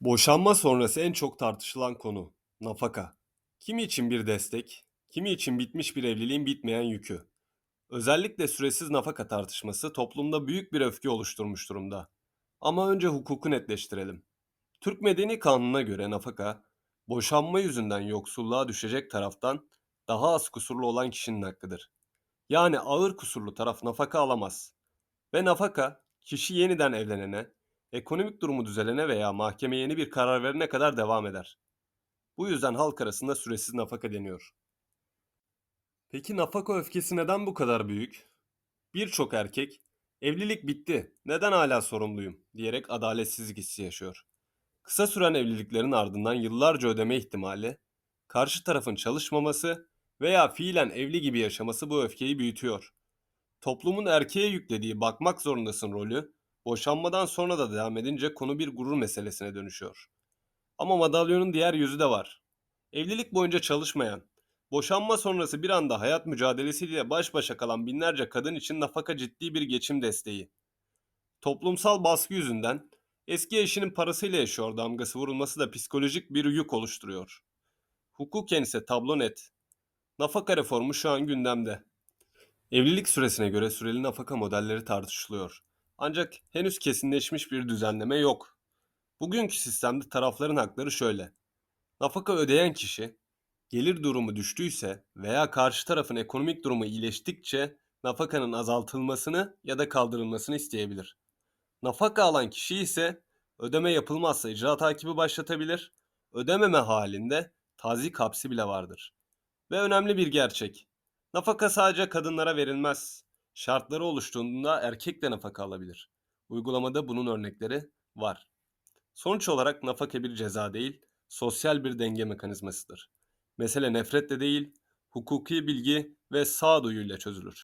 Boşanma sonrası en çok tartışılan konu nafaka. Kimi için bir destek, kimi için bitmiş bir evliliğin bitmeyen yükü. Özellikle süresiz nafaka tartışması toplumda büyük bir öfke oluşturmuş durumda. Ama önce hukuku netleştirelim. Türk Medeni Kanunu'na göre nafaka, boşanma yüzünden yoksulluğa düşecek taraftan daha az kusurlu olan kişinin hakkıdır. Yani ağır kusurlu taraf nafaka alamaz. Ve nafaka, kişi yeniden evlenene, ekonomik durumu düzelene veya mahkeme yeni bir karar verene kadar devam eder. Bu yüzden halk arasında süresiz nafaka deniyor. Peki nafaka öfkesi neden bu kadar büyük? Birçok erkek, evlilik bitti, neden hala sorumluyum diyerek adaletsizlik hissi yaşıyor. Kısa süren evliliklerin ardından yıllarca ödeme ihtimali, karşı tarafın çalışmaması veya fiilen evli gibi yaşaması bu öfkeyi büyütüyor. Toplumun erkeğe yüklediği bakmak zorundasın rolü, boşanmadan sonra da devam edince konu bir gurur meselesine dönüşüyor. Ama madalyonun diğer yüzü de var. Evlilik boyunca çalışmayan, boşanma sonrası bir anda hayat mücadelesiyle baş başa kalan binlerce kadın için nafaka ciddi bir geçim desteği. Toplumsal baskı yüzünden eski eşinin parasıyla yaşıyor damgası vurulması da psikolojik bir yük oluşturuyor. Hukuken ise tablo net. Nafaka reformu şu an gündemde. Evlilik süresine göre süreli nafaka modelleri tartışılıyor. Ancak henüz kesinleşmiş bir düzenleme yok. Bugünkü sistemde tarafların hakları şöyle. Nafaka ödeyen kişi, gelir durumu düştüyse veya karşı tarafın ekonomik durumu iyileştikçe nafakanın azaltılmasını ya da kaldırılmasını isteyebilir. Nafaka alan kişi ise ödeme yapılmazsa icra takibi başlatabilir, ödememe halinde tazik hapsi bile vardır. Ve önemli bir gerçek. Nafaka sadece kadınlara verilmez. Şartları oluştuğunda erkek de nafaka alabilir. Uygulamada bunun örnekleri var. Sonuç olarak nafaka bir ceza değil, sosyal bir denge mekanizmasıdır. Mesele nefretle değil, hukuki bilgi ve sağduyuyla çözülür.